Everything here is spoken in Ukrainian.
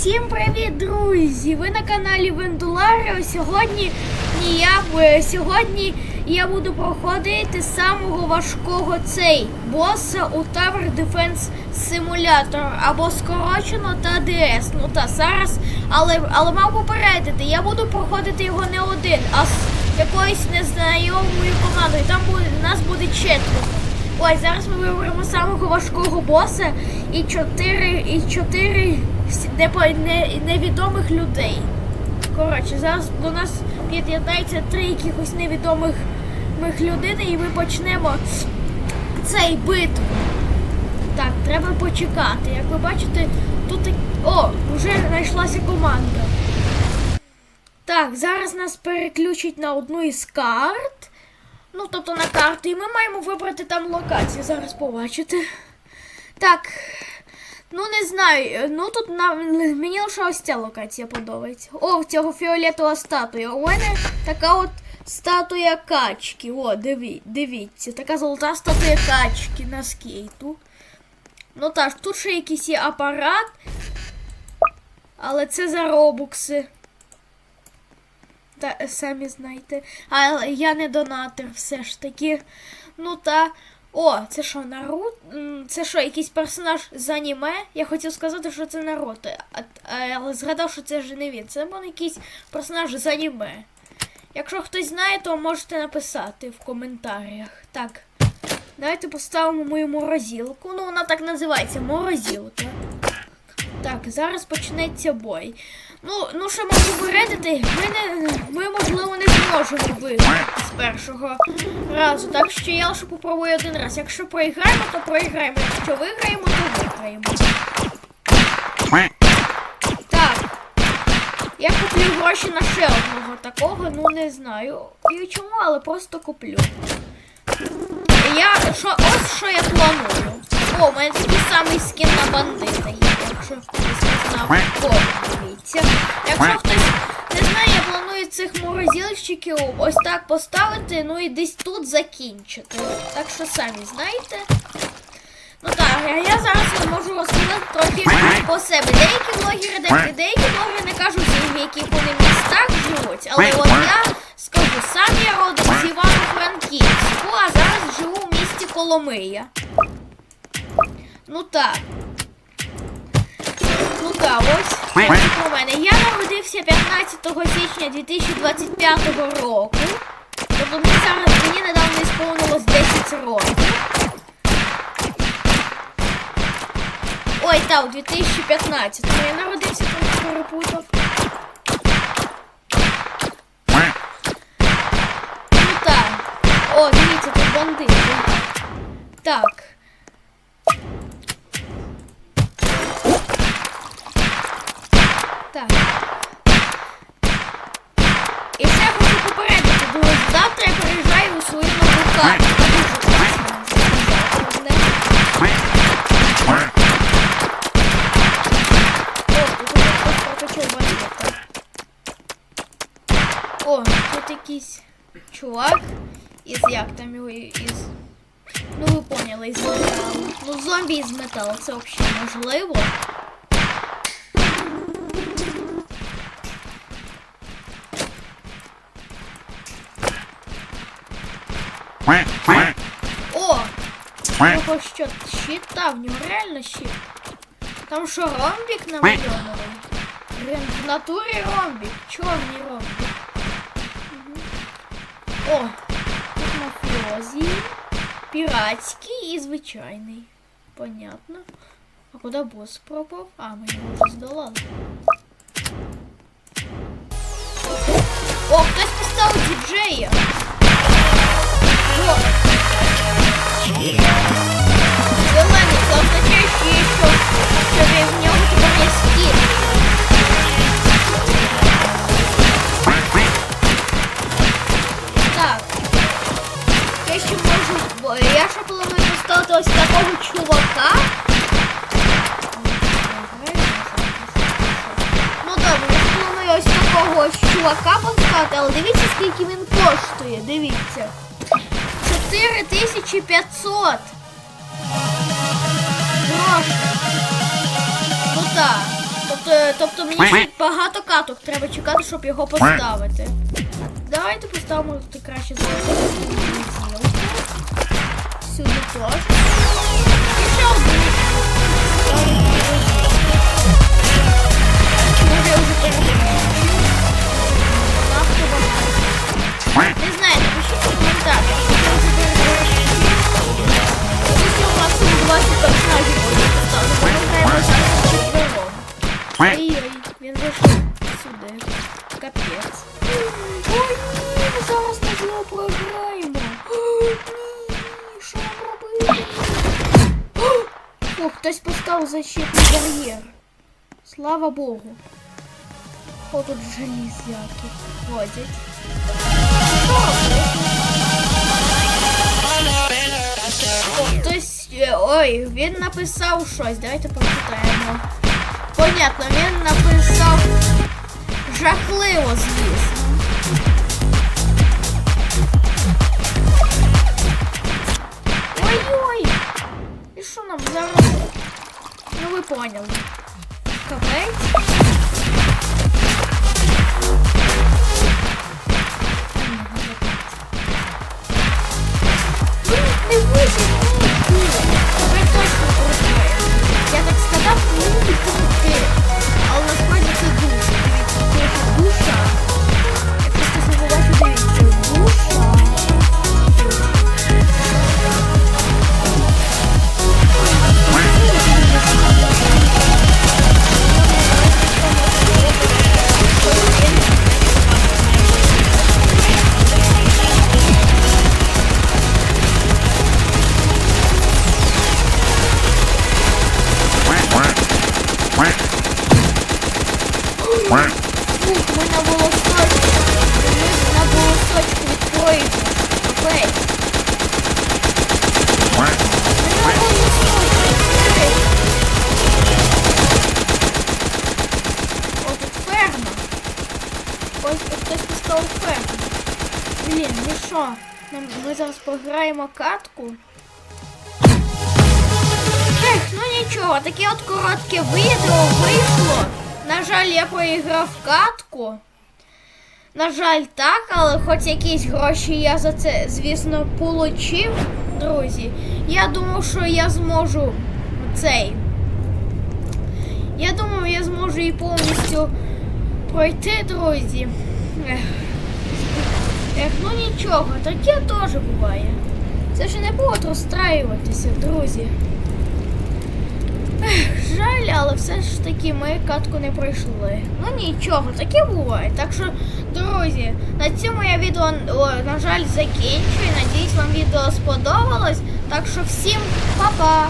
Всім привіт, друзі! Ви на каналі Вендуларио. Сьогодні я е, сьогодні я буду проходити самого важкого цей боса у Tower Defense Simulator або скорочено ТДС. Ну та зараз, але але мав попередити, я буду проходити його не один, а з якоюсь незнайомою командою. Там буде нас буде четверо. Ой, зараз ми виберемо самого важкого боса і чотири і чотири невідомих людей. Коротше, зараз до нас під'єднається три якихось невідомих людини і ми почнемо цей битву. Так, треба почекати. Як ви бачите, тут О, вже знайшлася команда. Так, зараз нас переключать на одну із карт. Ну, тобто на карту, і ми маємо вибрати там локацію. Зараз побачите. Так. Ну, не знаю. Ну тут на... мені лише ось ця локація подобається. О, цього фіолетова статуя. У мене така от статуя качки. О, диві... дивіться. Така золота статуя качки на скейту. Ну так, тут ще якийсь є апарат. Але це за робукси. Та самі знаєте. Але я не донатор все ж таки. Ну та. О, це що, Наруто? Це що, якийсь персонаж з аніме? Я хотів сказати, що це Наруто. Але згадав, що це вже не він. Це був якийсь персонаж з аніме. Якщо хтось знає, то можете написати в коментарях. Так. Давайте поставимо мою морозілку. Ну, вона так називається морозілка. Так, зараз почнеться бой. Ну, ну що можу попередити, ми, не, ми, можливо, не зможемо виграти з першого разу. Так що я лише попробую один раз. Якщо проіграємо, то проіграємо. Якщо виграємо, то виграємо. Так. Я куплю гроші на ще одного такого, ну не знаю. І чому, але просто куплю. Я що, ось що я планую. О, у мене такий самий скін на бандита є, якщо хтось не знав. О, дивіться. Якщо хтось не знає, я планую цих морозильщиків ось так поставити, ну і десь тут закінчити. Так що самі знаєте. Ну так, а я зараз можу розказати трохи по себе. Деякі блогери, деякі блогери не кажуть, в яких вони містах живуть, але от я скажу, сам я родом з Івано-Франківську, а зараз живу в місті Коломия. Ну так. Ну так, ось у мене. Я народився 15 січня 2025 року. Тобто мені зараз мені недавно сповнилось 10 років. Ой, так, у 2015. Я народився, там перепутав. Ну так. О, дивіться, тут бандити. Так. Так. І ще я хочу попередити, друзі, завтра я приїжджаю у свою нову карту. О, тут якийсь чувак із як там його із... Ну ви поняли, із металу. Ну зомбі із металу, це взагалі можливо. О! Його що щит? Та, в нього реально щит. Там що, ромбік намальований? В натурі ромбік, чорний ромбік. О! Тут мафіозі, піратський і звичайний. Понятно. А куди босс пропав? А, ми його здолали. О, хтось поставив діджея. Я ще планую поставити ось такого чувака. Ну добре, я планую ось такого чувака поставити, але дивіться, скільки він коштує, дивіться. 4500. Гроші. Ну так. Тобто, тобто мені ще багато каток треба чекати, щоб його поставити. Давайте поставимо краще зараз. was О, хтось поставив защитний бар'єр. Слава Богу. О, тут железяки ходять. О, хтось. е, Ой, він написав щось. Давайте почитаємо. Понятно, він написав жахливо, звісно. Що нам зараз? Ну ви поняли. Капець. Не виживете. Ми на волосочку. Ми на волосочку відкроємо. Капець. Ми на волосочку відкриємо. О, тут ферма. Ось тут хтось поставив ферму. Блін, ну що? Ми зараз пограємо катку. Ех, ну нічого, таке от коротке відео вийшло. На жаль, я проіграв катку. На жаль, так, але хоч якісь гроші я за це, звісно, получив, друзі. Я думав, що я зможу цей. Я думав, я зможу її повністю пройти, друзі. Ех, ну нічого, таке теж буває. Це ж не повод розстраюватися, друзі. Все ж таки ми катку не пройшли. Ну нічого, таке буває. Так що, друзі, на цьому я відео, на жаль, закінчую. Надіюсь, вам відео сподобалось. Так що всім па-па!